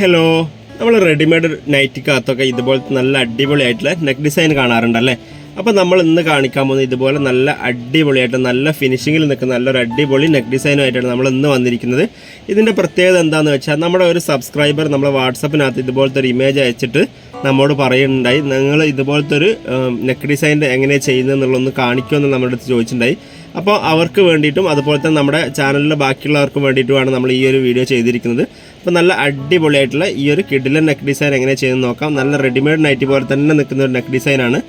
Hello നമ്മൾ readymade നൈറ്റിക്കകത്തൊക്കെ ഇതുപോലത്തെ നല്ല അടിപൊളിയായിട്ടുള്ള നെക്ക് ഡിസൈൻ കാണാറുണ്ടല്ലേ? അപ്പോൾ നമ്മൾ ഇന്ന് കാണിക്കാൻ പോകുന്നത് ഇതുപോലെ നല്ല അടിപൊളിയായിട്ട് നല്ല ഫിനിഷിങ്ങിൽ നിൽക്കുന്ന നല്ലൊരു അടിപൊളി നെക്ക് ഡിസൈനുമായിട്ടാണ് നമ്മൾ ഇന്ന് വന്നിരിക്കുന്നത്. ഇതിന്റെ പ്രത്യേകത എന്താണെന്ന് വെച്ചാൽ നമ്മുടെ ഒരു സബ്സ്ക്രൈബർ നമ്മളെ വാട്സപ്പിനകത്ത് ഇതുപോലത്തെ ഒരു ഇമേജ് അയച്ചിട്ട് നമ്മോട് പറയുന്നുണ്ടായി. നിങ്ങൾ ഇതുപോലത്തെ ഒരു നെക്ക് ഡിസൈൻ എങ്ങനെയാണ് ചെയ്യുന്നത് എന്നുള്ളതൊന്ന് കാണിക്കുമെന്ന് നമ്മുടെ അടുത്ത് ചോദിച്ചിട്ടുണ്ടായി. അപ്പോൾ അവർക്ക് വേണ്ടിയിട്ടും അതുപോലെ തന്നെ നമ്മുടെ ചാനലിലെ ബാക്കിയുള്ളവർക്ക് വേണ്ടിയിട്ടുമാണ് നമ്മൾ ഈ ഒരു വീഡിയോ ചെയ്തിരിക്കുന്നത്. അപ്പോൾ നല്ല അടിപൊളിയായിട്ടുള്ള ഈ ഒരു കിഡിലെ നെക്ക് ഡിസൈൻ എങ്ങനെ ചെയ്യുന്നത് നോക്കാം. നല്ല റെഡിമെയ്ഡ് നൈറ്റി പോലെ തന്നെ നിൽക്കുന്ന ഒരു നെക്ക് ഡിസൈനാണ്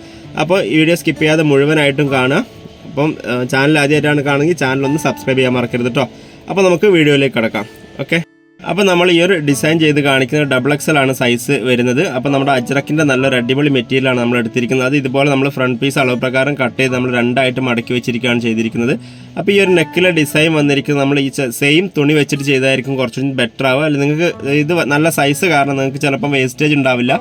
അപ്പോൾ ഈ വീഡിയോ സ്കിപ്പ് ചെയ്യാതെ മുഴുവനായിട്ടും കാണാം അപ്പം ചാനൽ ആദ്യമായിട്ടാണ് കാണുമെങ്കിൽ ചാനലൊന്ന് സബ്സ്ക്രൈബ് ചെയ്യാൻ മറക്കരുത് കേട്ടോ അപ്പോൾ നമുക്ക് വീഡിയോയിലേക്ക് കിടക്കാം. ഓക്കെ അപ്പോൾ നമ്മൾ ഈ ഒരു ഡിസൈൻ ചെയ്ത് കാണിക്കുന്നത് ഡബിൾ എക്സൽ ആണ് സൈസ് വരുന്നത്. അപ്പോൾ നമ്മുടെ അജ്രക്കിന്റെ നല്ലൊരു അടിപൊളി മെറ്റീരിയലാണ് നമ്മൾ എടുത്തിരിക്കുന്നത്. അത് ഇതുപോലെ നമ്മൾ ഫ്രണ്ട് പീസ് അളവ് പ്രകാരം കട്ട് ചെയ്ത് നമ്മൾ രണ്ടായിട്ട് മടക്കി വെച്ചിരിക്കുകയാണ് ചെയ്തിരിക്കുന്നത്. അപ്പോൾ ഈ ഒരു നെക്കിലെ ഡിസൈൻ വന്നിരിക്കുന്നത് നമ്മൾ ഈ സെയിം തുണി വെച്ചിട്ട് ചെയ്തായിരിക്കും കുറച്ചും ബെറ്റർ ആവുക. അല്ലെങ്കിൽ നിങ്ങൾക്ക് ഇത് നല്ല സൈസ് കാരണം നിങ്ങൾക്ക് ചിലപ്പം വേസ്റ്റേജ് ഉണ്ടാവില്ല.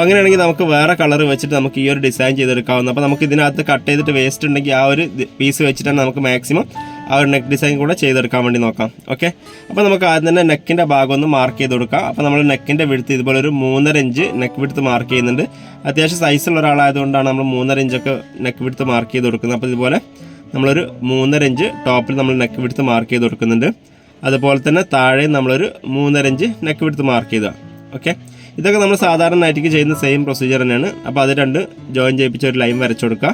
അങ്ങനെയാണെങ്കിൽ നമുക്ക് വേറെ കളർ വെച്ചിട്ട് നമുക്ക് ഈ ഒരു ഡിസൈൻ ചെയ്തെടുക്കാവുന്ന അപ്പോൾ നമുക്ക് ഇതിനകത്ത് കട്ട് ചെയ്തിട്ട് വേസ്റ്റ് ഉണ്ടെങ്കിൽ ആ ഒരു പീസ് വെച്ചിട്ടാണ് നമുക്ക് മാക്സിമം ആ ഒരു നെക്ക് ഡിസൈൻ കൂടെ ചെയ്തെടുക്കാൻ വേണ്ടി നോക്കാം. ഓക്കെ അപ്പോൾ നമുക്ക് ആദ്യം തന്നെ നെക്കിന്റെ ഭാഗം ഒന്ന് മാർക്ക് ചെയ്ത് കൊടുക്കാം അപ്പോൾ നമ്മൾ നെക്കിന്റെ വിടുത്ത് ഇതുപോലെ ഒരു മൂന്നര ഇഞ്ച് നെക്ക് വിടുത്ത് മാർക്ക് ചെയ്യുന്നുണ്ട്. അത്യാവശ്യം സൈസുള്ള ഒരാളായതുകൊണ്ടാണ് നമ്മൾ മൂന്നര ഇഞ്ചൊക്കെ നെക്ക് വിടുത്ത് മാർക്ക് ചെയ്ത് കൊടുക്കുന്നത് അപ്പോൾ ഇതുപോലെ നമ്മളൊരു മൂന്നര ഇഞ്ച് ടോപ്പിൽ നമ്മൾ നെക്ക് വിടുത്ത് മാർക്ക് ചെയ്ത് കൊടുക്കുന്നുണ്ട് അതുപോലെ തന്നെ താഴെ നമ്മളൊരു മൂന്നര ഇഞ്ച് നെക്ക് വിടുത്ത് മാർക്ക് ചെയ്ത. ഓക്കെ ഇതൊക്കെ നമ്മൾ സാധാരണ നൈറ്റിക്ക് ചെയ്യുന്ന സെയിം പ്രൊസീജിയർ തന്നെയാണ്. അപ്പോൾ അത് രണ്ട് ജോയിൻ ചെയ്യിപ്പിച്ച് ഒരു ലൈൻ വരച്ചു കൊടുക്കുക.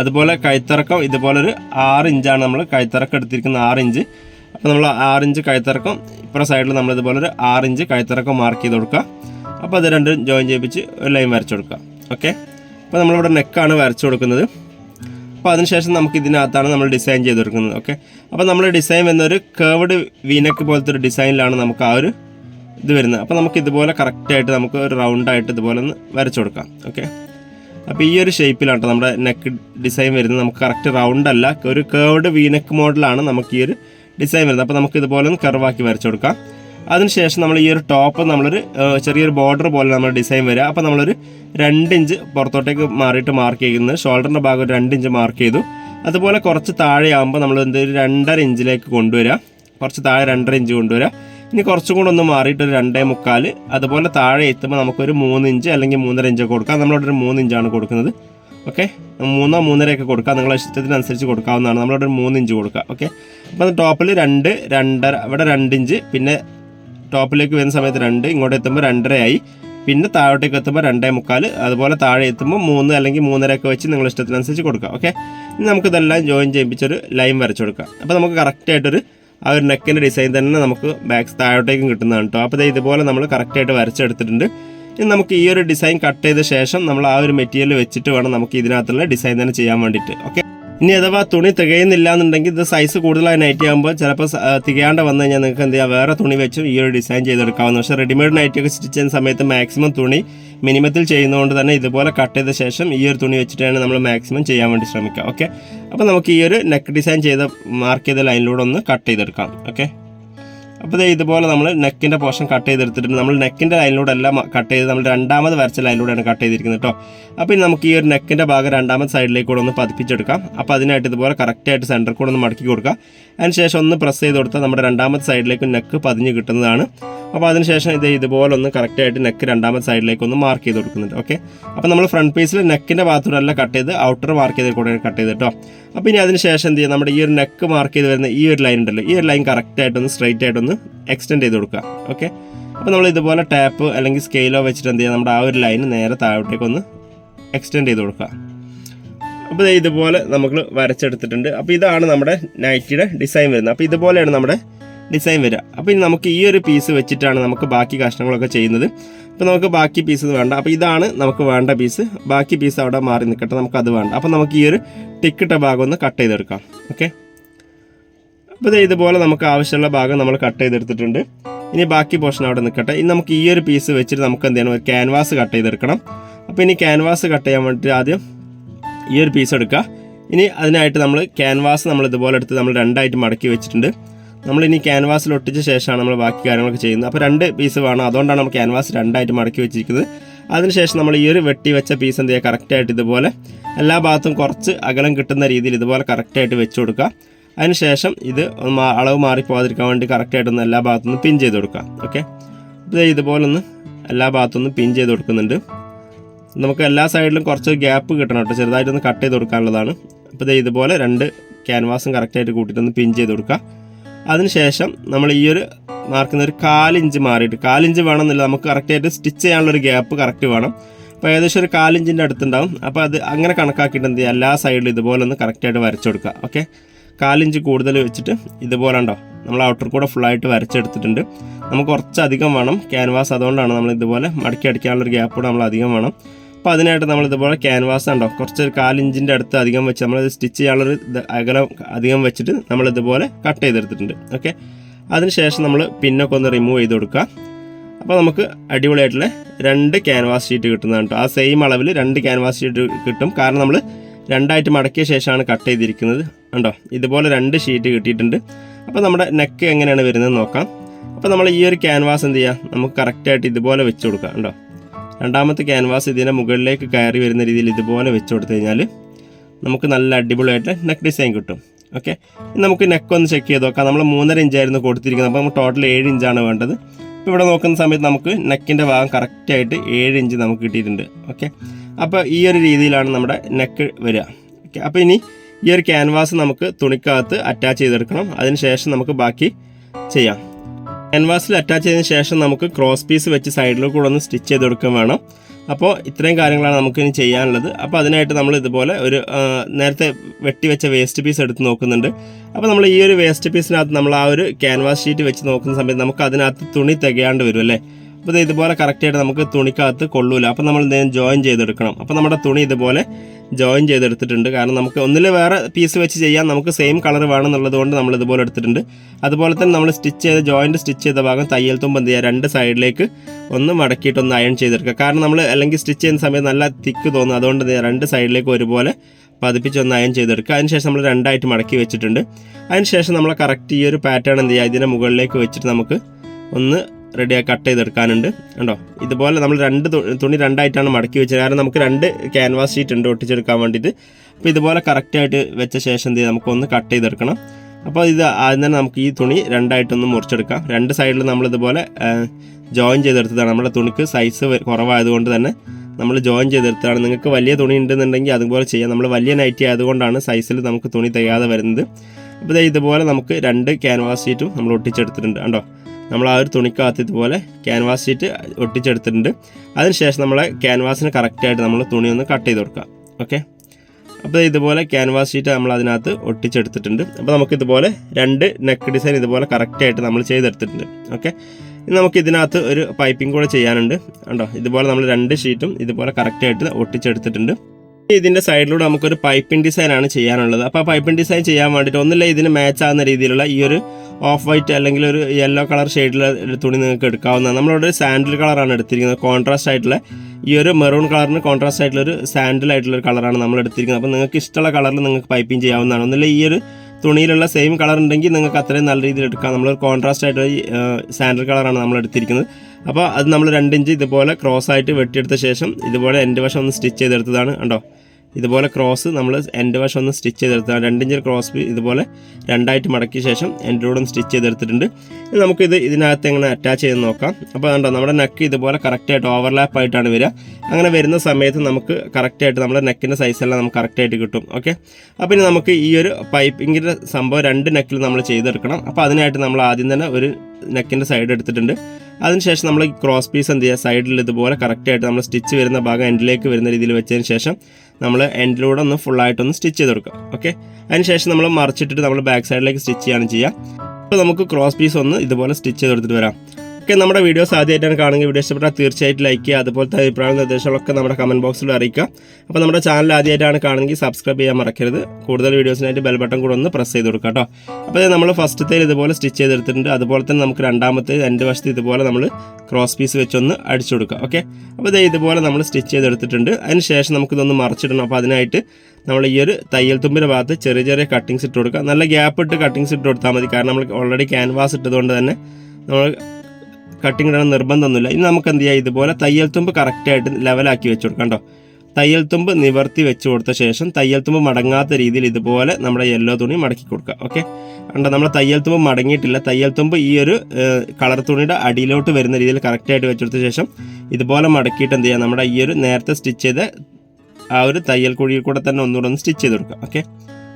അതുപോലെ കൈത്തിറക്കം ഇതുപോലൊരു ആറ് ഇഞ്ചാണ് നമ്മൾ കൈത്തിറക്കം എടുത്തിരിക്കുന്ന ആറ് ഇഞ്ച്. അപ്പോൾ നമ്മൾ ആറ് ഇഞ്ച് കൈത്തിറക്കം ഇപ്പുറ സൈഡിൽ നമ്മൾ ഇതുപോലൊരു ആറ് ഇഞ്ച് കൈത്തിറക്കം മാർക്ക് ചെയ്ത് കൊടുക്കുക. അപ്പോൾ അത് രണ്ടും ജോയിൻ ചെയ്യിപ്പിച്ച് ഒരു ലൈൻ വരച്ചു കൊടുക്കുക. ഓക്കെ അപ്പോൾ നമ്മളിവിടെ നെക്കാണ് വരച്ചു കൊടുക്കുന്നത്. അപ്പോൾ അതിനുശേഷം നമുക്ക് ഇതിനകത്താണ് നമ്മൾ ഡിസൈൻ ചെയ്ത് കൊടുക്കുന്നത്. ഓക്കെ അപ്പോൾ നമ്മൾ ഡിസൈൻ എന്നൊരു കേവഡ് വീനക്ക് പോലത്തെ ഒരു ഡിസൈനിലാണ് നമുക്ക് ആ ഒരു ഇത് വരുന്നത്. അപ്പോൾ നമുക്ക് ഇതുപോലെ കറക്റ്റായിട്ട് നമുക്ക് ഒരു റൗണ്ടായിട്ട് ഇതുപോലെ ഒന്ന് വരച്ചു കൊടുക്കാം. ഓക്കെ അപ്പോൾ ഈ ഒരു ഷേപ്പിലാണ് നമ്മുടെ നെക്ക് ഡിസൈൻ വരുന്നത്. നമുക്ക് കറക്റ്റ് റൗണ്ട് അല്ല ഒരു കേർഡ് വീനക്ക് മോഡലാണ് നമുക്ക് ഈ ഒരു ഡിസൈൻ വരുന്നത്. അപ്പോൾ നമുക്ക് ഇതുപോലെ ഒന്ന് കർവാക്കി വരച്ചു കൊടുക്കാം. അതിനുശേഷം നമ്മൾ ഈ ഒരു ടോപ്പ് നമ്മളൊരു ചെറിയൊരു ബോർഡർ പോലെ നമ്മൾ ഡിസൈൻ വരിക അപ്പോൾ നമ്മളൊരു രണ്ട് ഇഞ്ച് പുറത്തോട്ടേക്ക് മാറിയിട്ട് മാർക്ക് ചെയ്യുന്നത് ഷോൾഡറിന്റെ ഭാഗം രണ്ട് ഇഞ്ച് മാർക്ക് ചെയ്തു. അതുപോലെ കുറച്ച് താഴെയാകുമ്പോൾ നമ്മൾ എന്ത് രണ്ടര ഇഞ്ചിലേക്ക് കൊണ്ടുവരിക കുറച്ച് താഴെ രണ്ടര ഇഞ്ച് കൊണ്ടുവരിക ഇനി കുറച്ചും കൂടെ ഒന്ന് മാറിയിട്ട് ഒരു രണ്ടേ മുക്കാൽ അതുപോലെ താഴെ എത്തുമ്പോൾ നമുക്കൊരു മൂന്ന് ഇഞ്ച് അല്ലെങ്കിൽ മൂന്നര ഇഞ്ച് കൊടുക്കാം. നമ്മളിവിടെ ഒരു മൂന്ന് ഇഞ്ചാണ് കൊടുക്കുന്നത്. ഓക്കെ മൂന്നോ മൂന്നരയൊക്കെ കൊടുക്കാം. നിങ്ങളുടെ ഇഷ്ടത്തിനനുസരിച്ച് കൊടുക്കാവുന്നതാണ്. നമ്മളിവിടെ ഒരു മൂന്ന് ഇഞ്ച് കൊടുക്കുക ഓക്കെ അപ്പോൾ ടോപ്പിൽ രണ്ട് രണ്ടര ഇവിടെ രണ്ട് ഇഞ്ച് പിന്നെ ടോപ്പിലേക്ക് വരുന്ന സമയത്ത് രണ്ട് ഇങ്ങോട്ട് എത്തുമ്പോൾ രണ്ടരയായി. പിന്നെ താഴോട്ടേക്ക് എത്തുമ്പോൾ രണ്ടേ മുക്കാൽ അതുപോലെ താഴെ എത്തുമ്പോൾ മൂന്ന് അല്ലെങ്കിൽ മൂന്നരയൊക്കെ വെച്ച് നിങ്ങൾ ഇഷ്ടത്തിനനുസരിച്ച് കൊടുക്കുക ഓക്കെ ഇനി നമുക്കിതെല്ലാം ജോയിൻ ചെയ്യിപ്പിച്ചൊരു ലൈൻ വരച്ചു കൊടുക്കാം. അപ്പോൾ നമുക്ക് കറക്റ്റായിട്ടൊരു ആ ഒരു നെക്കിന്റെ ഡിസൈൻ തന്നെ നമുക്ക് ബാക്ക് താഴോട്ടേക്കും കിട്ടുന്നതാണ് കേട്ടോ അപ്പോൾ ഇതുപോലെ നമ്മൾ കറക്റ്റായിട്ട് വരച്ചെടുത്തിട്ടുണ്ട്. ഇനി നമുക്ക് ഈ ഒരു ഡിസൈൻ കട്ട് ചെയ്ത ശേഷം നമ്മൾ ആ ഒരു മെറ്റീരിയൽ വെച്ചിട്ട് വേണം നമുക്ക് ഇതിനകത്തുള്ള ഡിസൈൻ തന്നെ ചെയ്യാൻ വേണ്ടിയിട്ട്. ഓക്കെ ഇനി അഥവാ തുണി തികയുന്നില്ല എന്നുണ്ടെങ്കിൽ ഇത് സൈസ് കൂടുതലായി നൈറ്റ് ആകുമ്പോൾ ചിലപ്പോൾ തികയാണ്ട് വന്നു കഴിഞ്ഞാൽ നിങ്ങൾക്ക് എന്ത് ചെയ്യാം? വേറെ തുണി വെച്ചും ഈ ഒരു ഡിസൈൻ ചെയ്തെടുക്കാവുന്ന പക്ഷേ റെഡിമെയ്ഡ് നൈറ്റി ഒക്കെ സ്റ്റിച്ച് ചെയ്യുന്ന സമയത്ത് മാക്സിമം തുണി മിനിമത്തിൽ ചെയ്യുന്നതുകൊണ്ട് തന്നെ ഇതുപോലെ കട്ട് ചെയ്ത ശേഷം ഈ ഒരു തുണി വെച്ചിട്ടാണ് നമ്മൾ മാക്സിമം ചെയ്യാൻ വേണ്ടി ശ്രമിക്കുക ഓക്കെ അപ്പോൾ നമുക്ക് ഈ ഒരു നെക്ക് ഡിസൈൻ ചെയ്ത മാർക്ക് ചെയ്ത ലൈനിലൂടെ ഒന്ന് കട്ട് ചെയ്തെടുക്കാം. ഓക്കെ അപ്പോൾ ഇതുപോലെ നമ്മൾ നെക്കിന്റെ പോർഷൻ കട്ട് ചെയ്തെടുത്തിട്ടുണ്ട്. നമ്മൾ നെക്കിന്റെ ലൈനിലൂടെ എല്ലാം കട്ട് ചെയ്ത് നമ്മൾ രണ്ടാമത് വരച്ച ലൈനിലൂടെയാണ് കട്ട് ചെയ്തിരിക്കുന്നത് കേട്ടോ അപ്പോൾ ഇനി നമുക്ക് ഈ ഒരു നെക്കിന്റെ ഭാഗം രണ്ടാമത്തെ സൈഡിലേക്ക് കൂടെ ഒന്ന് പതിപ്പിച്ചെടുക്കാം. അപ്പോൾ അതിനായിട്ട് ഇതുപോലെ കറക്റ്റായിട്ട് സെന്റർ കൂടെ ഒന്ന് മടക്കി കൊടുക്കുക അതിനുശേഷം ഒന്ന് പ്രസ് ചെയ്ത് കൊടുത്താൽ നമ്മുടെ രണ്ടാമത്തെ സൈഡിലേക്ക് നെക്ക് പതിഞ്ഞ് കിട്ടുന്നതാണ്. അപ്പോൾ അതിനുശേഷം ഇത് ഇതുപോലെ ഒന്ന് കറക്റ്റായിട്ട് നെക്ക് രണ്ടാമത്തെ സൈഡിലേക്ക് ഒന്ന് മാർക്ക് ചെയ്ത് കൊടുക്കുന്നുണ്ട്. ഓക്കെ അപ്പോൾ നമ്മൾ ഫ്രണ്ട് പീസിൽ നെക്കിന്റെ ഭാഗത്തൂടെ എല്ലാം കട്ട് ചെയ്ത് ഔട്ടർ മാർക്ക് ചെയ്ത് കൂടെ കട്ട് ചെയ്ത് കേട്ടോ അപ്പോൾ ഇനി അതിന് ശേഷം എന്ത് ചെയ്യുക നമ്മുടെ ഈ ഒരു നെക്ക് മാർക്ക് ചെയ്ത് വരുന്ന ഈ ഒരു ലൈൻ ഉണ്ടല്ലോ. ഈ ഒരു ലൈൻ കറക്റ്റായിട്ടൊന്ന് സ്ട്രൈറ്റ് ആയിട്ടൊന്ന് എക്സ്റ്റെൻഡ് ചെയ്ത് കൊടുക്കുക. ഓക്കെ അപ്പോൾ നമ്മൾ ഇതുപോലെ ടാപ്പ് അല്ലെങ്കിൽ സ്കെയിലോ വെച്ചിട്ട് എന്ത് ചെയ്യുക? നമ്മുടെ ആ ഒരു ലൈൻ നേരെ താഴോട്ടേക്ക് ഒന്ന് എക്സ്റ്റെൻഡ് ചെയ്ത് കൊടുക്കുക. അപ്പോൾ ഇതുപോലെ നമുക്ക് വരച്ചെടുത്തിട്ടുണ്ട്. അപ്പോൾ ഇതാണ് നമ്മുടെ നൈറ്റിയുടെ ഡിസൈൻ വരുന്നത്. അപ്പോൾ ഇതുപോലെയാണ് നമ്മുടെ ഡിസൈൻ വരിക. അപ്പോൾ ഇനി നമുക്ക് ഈ ഒരു പീസ് വെച്ചിട്ടാണ് നമുക്ക് ബാക്കി കഷ്ണങ്ങളൊക്കെ ചെയ്യുന്നത്. അപ്പോൾ നമുക്ക് ബാക്കി പീസ് വേണ്ട. അപ്പോൾ ഇതാണ് നമുക്ക് വേണ്ട പീസ് ബാക്കി പീസ് അവിടെ മാറി നിൽക്കട്ടെ നമുക്ക് അത് വേണ്ട. അപ്പോൾ നമുക്ക് ഈ ഒരു ടിക്കിട്ട ഭാഗം ഒന്ന് കട്ട് ചെയ്തെടുക്കാം. ഓക്കെ അപ്പോൾ ഇതുപോലെ നമുക്ക് ആവശ്യമുള്ള ഭാഗം നമ്മൾ കട്ട് ചെയ്തെടുത്തിട്ടുണ്ട്. ഇനി ബാക്കി പോർഷൻ അവിടെ നിൽക്കട്ടെ. ഇനി നമുക്ക് ഈ ഒരു പീസ് വെച്ചിട്ട് നമുക്ക് എന്ത് ചെയ്യണം? ഒരു ക്യാൻവാസ് കട്ട് ചെയ്തെടുക്കണം. അപ്പോൾ ഇനി ക്യാൻവാസ് കട്ട് ചെയ്യാൻ വേണ്ടിയിട്ട് ആദ്യം ഈ ഒരു പീസ് എടുക്കുക. ഇനി അതിനായിട്ട് നമ്മൾ ക്യാൻവാസ് നമ്മൾ ഇതുപോലെ എടുത്ത് നമ്മൾ രണ്ടായിട്ട് മടക്കി വെച്ചിട്ടുണ്ട്. നമ്മൾ ഇനി ക്യാൻവാസിൽ ഒട്ടിച്ച ശേഷമാണ് നമ്മൾ ബാക്കി കാര്യങ്ങളൊക്കെ ചെയ്യുന്നത്. അപ്പോൾ രണ്ട് പീസ് വേണം. അതുകൊണ്ടാണ് നമ്മൾ ക്യാൻവാസ് രണ്ടായിട്ട് മടക്കി വെച്ചിരിക്കുന്നത്. അതിനുശേഷം നമ്മൾ ഈ ഒരു വെട്ടി വെച്ച പീസ് എന്ത് ചെയ്യുക? കറക്റ്റായിട്ട് ഇതുപോലെ എല്ലാ ഭാഗത്തും കുറച്ച് അകലം കിട്ടുന്ന രീതിയിൽ ഇതുപോലെ കറക്റ്റായിട്ട് വെച്ച് കൊടുക്കുക. അതിനുശേഷം ഇത് അളവ് മാറിപ്പോകാതിരിക്കാൻ വേണ്ടി കറക്റ്റായിട്ടൊന്ന് എല്ലാ ഭാഗത്തുനിന്ന് പിൻ ചെയ്ത് കൊടുക്കുക ഓക്കെ ഇത് ഇതുപോലെ ഒന്ന് എല്ലാ ഭാഗത്തുനിന്ന് പിൻ ചെയ്ത് കൊടുക്കുന്നുണ്ട്. നമുക്ക് എല്ലാ സൈഡിലും കുറച്ച് ഗ്യാപ്പ് കിട്ടണം കേട്ടോ. ചെറുതായിട്ടൊന്ന് കട്ട് ചെയ്ത് കൊടുക്കാനുള്ളതാണ്. അപ്പോൾ ദേ ഇതുപോലെ രണ്ട് ക്യാൻവാസും കറക്റ്റായിട്ട് കൂട്ടിയിട്ടൊന്ന് പിൻ ചെയ്ത് കൊടുക്കുക അതിനുശേഷം നമ്മൾ ഈ ഒരു മാർക്കുന്ന ഒരു കാലിഞ്ച് മാറിയിട്ട് കാലിഞ്ച് വേണമെന്നില്ല നമുക്ക് കറക്റ്റായിട്ട് സ്റ്റിച്ച് ചെയ്യാനുള്ള ഒരു ഗ്യാപ്പ് കറക്റ്റ് വേണം. അപ്പോൾ ഏകദേശം ഒരു കാലിഞ്ചിന്റെ അടുത്തുണ്ടാവും. അപ്പോൾ അത് അങ്ങനെ കണക്കാക്കിയിട്ട് എന്ത് ചെയ്യുക എല്ലാ സൈഡിലും ഇതുപോലെ ഒന്ന് കറക്റ്റായിട്ട് വരച്ചു കൊടുക്കുക. ഓക്കെ കാലിഞ്ച് കൂടുതൽ വെച്ചിട്ട് ഇതുപോലെ ഉണ്ടോ? നമ്മൾ ഔട്ടർ കൂടെ ഫുള്ളായിട്ട് വരച്ചെടുത്തിട്ടുണ്ട്. നമുക്ക് കുറച്ചധികം വേണം. ക്യാൻവാസ് അതുകൊണ്ടാണ് നമ്മൾ ഇതുപോലെ മടക്കി അടിക്കാനുള്ളൊരു ഗ്യാപ്പ് കൂടെ നമ്മൾ അധികം വേണം. അപ്പോൾ അതിനായിട്ട് നമ്മൾ ഇതുപോലെ ക്യാൻവാസ് ഉണ്ടോ? കുറച്ച് കാലിഞ്ചിന്റെ അടുത്ത് അധികം വെച്ച് നമ്മൾ സ്റ്റിച്ച് ചെയ്യാനുള്ളൊരു അകലം അധികം വെച്ചിട്ട് നമ്മൾ ഇതുപോലെ കട്ട് ചെയ്തെടുത്തിട്ടുണ്ട്. ഓക്കെ അതിനുശേഷം നമ്മൾ പിന്നൊക്കെ ഒന്ന് റിമൂവ് ചെയ്ത് കൊടുക്കുക. അപ്പോൾ നമുക്ക് അടിപൊളിയായിട്ടുള്ള രണ്ട് ക്യാൻവാസ് ഷീറ്റ് കിട്ടുന്നതാണ് കേട്ടോ. ആ സെയിം അളവിൽ രണ്ട് ക്യാൻവാസ് ഷീറ്റ് കിട്ടും. കാരണം നമ്മൾ രണ്ടായിട്ട് മടക്കിയ ശേഷമാണ് കട്ട് ചെയ്തിരിക്കുന്നത്. കണ്ടോ? ഇതുപോലെ രണ്ട് ഷീറ്റ് കിട്ടിയിട്ടുണ്ട്. അപ്പോൾ നമ്മുടെ നെക്ക് എങ്ങനെയാണ് വരുന്നത് നോക്കാം. അപ്പോൾ നമ്മൾ ഈ ഒരു ക്യാൻവാസ് എന്ത് ചെയ്യുക നമുക്ക് കറക്റ്റായിട്ട് ഇതുപോലെ വെച്ച് കൊടുക്കാം. കണ്ടോ? രണ്ടാമത്തെ ക്യാൻവാസ് ഇതിന്റെ മുകളിലേക്ക് കയറി വരുന്ന രീതിയിൽ ഇതുപോലെ വെച്ച് കൊടുത്തു കഴിഞ്ഞാൽ നമുക്ക് നല്ല അടിപൊളിയായിട്ട് നെക്ക് ഡിസൈൻ കിട്ടും. ഓക്കെ നമുക്ക് നെക്ക് ഒന്ന് ചെക്ക് ചെയ്ത് നോക്കാം. നമ്മൾ മൂന്നര ഇഞ്ചായിരുന്നു കൊടുത്തിരിക്കുന്നത്. അപ്പോൾ നമുക്ക് ടോട്ടൽ ഏഴ് ഇഞ്ചാണ് വേണ്ടത്. ഇപ്പോൾ ഇവിടെ നോക്കുന്ന സമയത്ത് നമുക്ക് നെക്കിന്റെ ഭാഗം കറക്റ്റായിട്ട് ഏഴ് ഇഞ്ച് നമുക്ക് കിട്ടിയിട്ടുണ്ട്. ഓക്കെ അപ്പോൾ ഈ ഒരു രീതിയിലാണ് നമ്മുടെ നെക്ക് വരിക. ഓക്കെ അപ്പോൾ ഇനി ഈ ഒരു ക്യാൻവാസ് നമുക്ക് തുണിക്കകത്ത് അറ്റാച്ച് ചെയ്തെടുക്കണം. അതിനുശേഷം നമുക്ക് ബാക്കി ചെയ്യാം. ക്യാൻവാസിൽ അറ്റാച്ച് ചെയ്തതിന് ശേഷം നമുക്ക് ക്രോസ് പീസ് വെച്ച് സൈഡിൽ കൂടെ ഒന്ന് സ്റ്റിച്ച് ചെയ്തെടുക്കുകയും വേണം. അപ്പോൾ ഇത്രയും കാര്യങ്ങളാണ് നമുക്ക് ഇനി ചെയ്യാനുള്ളത്. അപ്പോൾ അതിനായിട്ട് നമ്മൾ ഇതുപോലെ ഒരു നേരത്തെ വെട്ടി വെച്ച വേസ്റ്റ് പീസ് എടുത്ത് നോക്കുന്നുണ്ട്. അപ്പോൾ നമ്മൾ ഈ ഒരു വേസ്റ്റ് പീസിനകത്ത് നമ്മൾ ആ ഒരു ക്യാൻവാസ് ഷീറ്റ് വെച്ച് നോക്കുന്ന സമയത്ത് നമുക്ക് അതിനകത്ത് തുണി തികയാണ്ട് വരും അല്ലേ? അപ്പോൾ ഇത് ഇതുപോലെ കറക്റ്റായിട്ട് നമുക്ക് തുണിക്കകത്ത് കൊള്ളൂല. അപ്പോൾ നമ്മൾ എന്തെങ്കിലും ജോയിൻ ചെയ്തെടുക്കണം. അപ്പോൾ നമ്മുടെ തുണി ഇതുപോലെ ജോയിൻ ചെയ്തെടുത്തിട്ടുണ്ട്. കാരണം നമുക്ക് ഒന്നിൽ വേറെ പീസ് വെച്ച് ചെയ്യാൻ നമുക്ക് സെയിം കളർ വേണമെന്നുള്ളത് കൊണ്ട് നമ്മൾ ഇതുപോലെ എടുത്തിട്ടുണ്ട്. അതുപോലെ തന്നെ നമ്മൾ സ്റ്റിച്ച് ചെയ്ത് ജോയിന്റ് സ്റ്റിച്ച് ചെയ്ത ഭാഗം തയ്യൽ തുമ്പ് എന്ത് ചെയ്യുക? രണ്ട് സൈഡിലേക്ക് ഒന്ന് മടക്കിയിട്ട് ഒന്ന് അയൺ ചെയ്തെടുക്കുക. കാരണം നമ്മൾ അല്ലെങ്കിൽ സ്റ്റിച്ച് ചെയ്യുന്ന സമയത്ത് നല്ല തിക്ക് തോന്നും. അതുകൊണ്ട് രണ്ട് സൈഡിലേക്ക് ഒരുപോലെ പതിപ്പിച്ച് ഒന്ന് അയൺ ചെയ്തെടുക്കുക. അതിനുശേഷം നമ്മൾ രണ്ടായിട്ട് മടക്കി വെച്ചിട്ടുണ്ട്. അതിനുശേഷം നമ്മൾ കറക്റ്റ് ഈ ഒരു പാറ്റേൺ എന്ത് ചെയ്യുക? ഇതിന്റെ മുകളിലേക്ക് വെച്ചിട്ട് നമുക്ക് ഒന്ന് റെഡിയായി കട്ട് ചെയ്തെടുക്കാനുണ്ട്. കണ്ടോ? ഇതുപോലെ നമ്മൾ രണ്ട് തുണി രണ്ടായിട്ടാണ് മടക്കി വെച്ചത്. കാരണം നമുക്ക് രണ്ട് ക്യാൻവാസ് ഷീറ്റ് ഉണ്ട് ഒട്ടിച്ചെടുക്കാൻ വേണ്ടിയിട്ട്. അപ്പോൾ ഇതുപോലെ കറക്റ്റായിട്ട് വെച്ച ശേഷം എന്ത് ചെയ്യുക നമുക്കൊന്ന് കട്ട് ചെയ്തെടുക്കണം. അപ്പോൾ ഇത് ആദ്യം തന്നെ നമുക്ക് ഈ തുണി രണ്ടായിട്ടൊന്ന് മുറിച്ചെടുക്കാം. രണ്ട് സൈഡിൽ നമ്മളിതുപോലെ ജോയിൻ ചെയ്തെടുത്തതാണ്. നമ്മുടെ തുണിക്ക് സൈസ് കുറവായതുകൊണ്ട് തന്നെ നമ്മൾ ജോയിൻ ചെയ്തെടുത്തതാണ്. നിങ്ങൾക്ക് വലിയ തുണി ഉണ്ടെന്നുണ്ടെങ്കിൽ അതുപോലെ ചെയ്യാം. നമ്മൾ വലിയ നൈറ്റി ആയതുകൊണ്ടാണ് സൈസിൽ നമുക്ക് തുണി തികയാതെ വരുന്നത്. അപ്പോൾ ഇതേ ഇതുപോലെ നമുക്ക് രണ്ട് ക്യാൻവാസ് ഷീറ്റും നമ്മൾ ഒട്ടിച്ചെടുത്തിട്ടുണ്ട്. കണ്ടോ? നമ്മൾ ആ ഒരു തുണിക്കകത്ത് ഇതുപോലെ ക്യാൻവാസ് ഷീറ്റ് ഒട്ടിച്ചെടുത്തിട്ടുണ്ട്. അതിനുശേഷം നമ്മളെ ക്യാൻവാസിന് കറക്റ്റായിട്ട് നമ്മൾ തുണി ഒന്ന് കട്ട് ചെയ്ത് കൊടുക്കാം. ഓക്കെ അപ്പോൾ ഇതുപോലെ ക്യാൻവാസ് ഷീറ്റ് നമ്മൾ അതിനകത്ത് ഒട്ടിച്ചെടുത്തിട്ടുണ്ട്. അപ്പോൾ നമുക്ക് ഇതുപോലെ രണ്ട് നെക്ക് ഡിസൈൻ ഇതുപോലെ കറക്റ്റായിട്ട് നമ്മൾ ചെയ്തെടുത്തിട്ടുണ്ട്. ഓക്കെ ഇനി നമുക്ക് ഇതിനകത്ത് ഒരു പൈപ്പിംഗ് കൂടെ ചെയ്യാനുണ്ട്. കണ്ടോ? ഇതുപോലെ നമ്മൾ രണ്ട് ഷീറ്റും ഇതുപോലെ കറക്റ്റായിട്ട് ഒട്ടിച്ചെടുത്തിട്ടുണ്ട്. ഇതിന്റെ സൈഡിലൂടെ നമുക്കൊരു പൈപ്പിംഗ് ഡിസൈൻ ആണ് ചെയ്യാനുള്ളത്. അപ്പോൾ പൈപ്പിംഗ് ഡിസൈൻ ചെയ്യാൻ വേണ്ടിയിട്ട് ഒന്നില്ല ഇതിന് മാച്ച് ആവുന്ന രീതിയിലുള്ള ഈ ഒരു ഓഫ് വൈറ്റ് അല്ലെങ്കിൽ ഒരു യെല്ലോ കളർ ഷെയ്ഡിലുള്ള തുണി നിങ്ങൾക്ക് എടുക്കാവുന്നതാണ്. നമ്മളിവിടെ സാൻഡിൽ കളറാണ് എടുത്തിരിക്കുന്നത്. കോൺട്രാസ്റ്റ് ആയിട്ടുള്ള ഈ ഒരു മെറൂൺ കളറിന് കോൺട്രാസ്റ്റ് ആയിട്ടുള്ള ഒരു സാൻഡിൽ ആയിട്ടുള്ള ഒരു കളറാണ് നമ്മൾ എടുത്തിരിക്കുന്നത്. അപ്പോൾ നിങ്ങൾക്ക് ഇഷ്ടമുള്ള കളറിൽ നിങ്ങൾക്ക് പൈപ്പിംഗ് ചെയ്യാവുന്നതാണ്. ഒന്നില്ല ഈ ഒരു തുണിയിലുള്ള സെയിം കളർ ഉണ്ടെങ്കിൽ നിങ്ങൾക്ക് അത്രയും നല്ല രീതിയിൽ എടുക്കാം. നമ്മൾ കോൺട്രാസ്റ്റ് ആയിട്ടുള്ള ഈ സാൻഡിൽ കളറാണ് നമ്മൾ എടുത്തിരിക്കുന്നത്. അപ്പോൾ അത് നമ്മൾ രണ്ടിഞ്ച് ഇതുപോലെ ക്രോസ് ആയിട്ട് വെട്ടിയെടുത്ത ശേഷം ഇതുപോലെ എന്റെ വശം ഒന്ന് സ്റ്റിച്ച് ചെയ്തെടുത്തതാണ് കണ്ടോ? ഇതുപോലെ ക്രോസ് നമ്മൾ എന്റെ വശം ഒന്ന് സ്റ്റിച്ച് ചെയ്തെടുത്താൽ രണ്ടിഞ്ച് ക്രോസ് ഇതുപോലെ രണ്ടായിട്ട് മടക്കിയ ശേഷം എന്റെയോടെ ഒന്ന് സ്റ്റിച്ച് ചെയ്തെടുത്തിട്ടുണ്ട്. നമുക്കിത് ഇതിനകത്ത് എങ്ങനെ അറ്റാച്ച് ചെയ്ത് നോക്കാം. അപ്പോൾ കണ്ടോ നമ്മുടെ നെക്ക് ഇതുപോലെ കറക്റ്റായിട്ട് ഓവർലാപ്പ് ആയിട്ടാണ് വരിക. അങ്ങനെ വരുന്ന സമയത്ത് നമുക്ക് കറക്റ്റായിട്ട് നമ്മുടെ നെക്കിന്റെ സൈസെല്ലാം നമുക്ക് കറക്റ്റായിട്ട് കിട്ടും. ഓക്കെ അപ്പോൾ ഇനി നമുക്ക് ഈ ഒരു പൈപ്പിങ്ങിന്റെ സംഭവം രണ്ട് നെക്കിൽ നമ്മൾ ചെയ്തെടുക്കണം. അപ്പോൾ അതിനായിട്ട് നമ്മൾ ആദ്യം തന്നെ ഒരു നെക്കിന്റെ സൈഡ് എടുത്തിട്ടുണ്ട്. അതിനുശേഷം നമ്മൾ ക്രോസ് പീസ് എന്ത് ചെയ്യുക? സൈഡിൽ ഇതുപോലെ കറക്റ്റായിട്ട് നമ്മൾ സ്റ്റിച്ച് വരുന്ന ഭാഗം എൻഡിലേക്ക് വരുന്ന രീതിയിൽ വെച്ചതിന് ശേഷം നമ്മൾ എൻഡിലൂടെ ഒന്ന് ഫുള്ളായിട്ടൊന്ന് സ്റ്റിച്ച് ചെയ്ത് കൊടുക്കുക ഓക്കെ അതിനുശേഷം നമ്മൾ മറിച്ചിട്ടിട്ട് നമ്മൾ ബാക്ക് സൈഡിലേക്ക് സ്റ്റിച്ച് ചെയ്യുകയാണ് ചെയ്യുക. അപ്പോൾ നമുക്ക് ക്രോസ് പീസ് ഒന്ന് ഇതുപോലെ സ്റ്റിച്ച് ചെയ്ത് കൊടുത്തിട്ട് വരാം. ഓക്കെ നമ്മുടെ വീഡിയോസ് ആദ്യമായിട്ടാണ് കാണുമെങ്കിൽ വീഡിയോ ഇഷ്ടപ്പെട്ടാൽ തീർച്ചയായിട്ടും ലൈക്ക് ചെയ്യുക. അതുപോലത്തെ അഭിപ്രായ നിർദ്ദേശങ്ങളൊക്കെ നമ്മുടെ കമന്റ് ബോക്സിൽ അറിയിക്കുക. അപ്പോൾ നമ്മുടെ ചാനൽ ആദ്യമായിട്ടാണ് കാണുമെങ്കിൽ സബ്സ്ക്രൈബ് ചെയ്യാൻ മറക്കരുത്. കൂടുതൽ വീഡിയോസിനായിട്ട് ബെൽ ബട്ടൺ കൂടെ ഒന്ന് പ്രസ് ചെയ്ത് കൊടുക്കുക കേട്ടോ. അപ്പോൾ നമ്മൾ ഫസ്റ്റത്തെ ഇതുപോലെ സ്റ്റിച്ച് ചെയ്തെടുത്തിട്ടുണ്ട്. അതുപോലെ തന്നെ നമുക്ക് രണ്ടാമത്തെ രണ്ട് വശത്ത് ഇതുപോലെ നമ്മൾ ക്രോസ് പീസ് വെച്ചൊന്ന് അടിച്ചു കൊടുക്കുക. ഓക്കെ അപ്പോൾ ഇത് ഇതുപോലെ നമ്മൾ സ്റ്റിച്ച് ചെയ്തെടുത്തിട്ടുണ്ട്. അതിന് ശേഷം നമുക്കിതൊന്ന് മറിച്ചിടണം. അപ്പോൾ അതിനായിട്ട് നമ്മൾ ഈ ഒരു തയ്യൽ തുമ്പിന്റെ ഭാഗത്ത് ചെറിയ ചെറിയ കട്ടിങ്സ് ഇട്ട് കൊടുക്കുക. നല്ല ഗ്യാപ്പ് ഇട്ട് കട്ടിങ്സ് ഇട്ട് കൊടുത്താൽ മതി. കാരണം നമ്മൾ ഓൾറെഡി ക്യാൻവാസ് ഇട്ടതുകൊണ്ട് തന്നെ നമ്മൾ കട്ടിങ് ഇടണം നിർബന്ധമൊന്നുമില്ല. ഇനി നമുക്ക് എന്ത് ചെയ്യാം? ഇതുപോലെ തയ്യൽ തുമ്പ് കറക്റ്റായിട്ട് ലെവലാക്കി വെച്ച് കൊടുക്കാം കേട്ടോ. തയ്യൽ തുമ്പ് നിവർത്തി വെച്ച് കൊടുത്ത ശേഷം തയ്യൽ തുമ്പ് മടങ്ങാത്ത രീതിയിൽ ഇതുപോലെ നമ്മുടെ യെല്ലോ തുണി മടക്കി കൊടുക്കുക ഓക്കെ കണ്ടോ നമ്മൾ തയ്യൽ തുമ്പ് മടങ്ങിയിട്ടില്ല. തയ്യൽ തുമ്പ് ഈ ഒരു കളർ തുണിയുടെ അടിയിലോട്ട് വരുന്ന രീതിയിൽ കറക്റ്റായിട്ട് വെച്ചെടുത്ത ശേഷം ഇതുപോലെ മടക്കിയിട്ട് എന്ത് ചെയ്യുക നമ്മുടെ ഈ ഒരു നേരത്തെ സ്റ്റിച്ച് ചെയ്ത ആ ഒരു തയ്യൽ കുഴിയിൽ കൂടെ തന്നെ ഒന്നുകൂടെ ഒന്ന് സ്റ്റിച്ച് ചെയ്ത് കൊടുക്കുക ഓക്കെ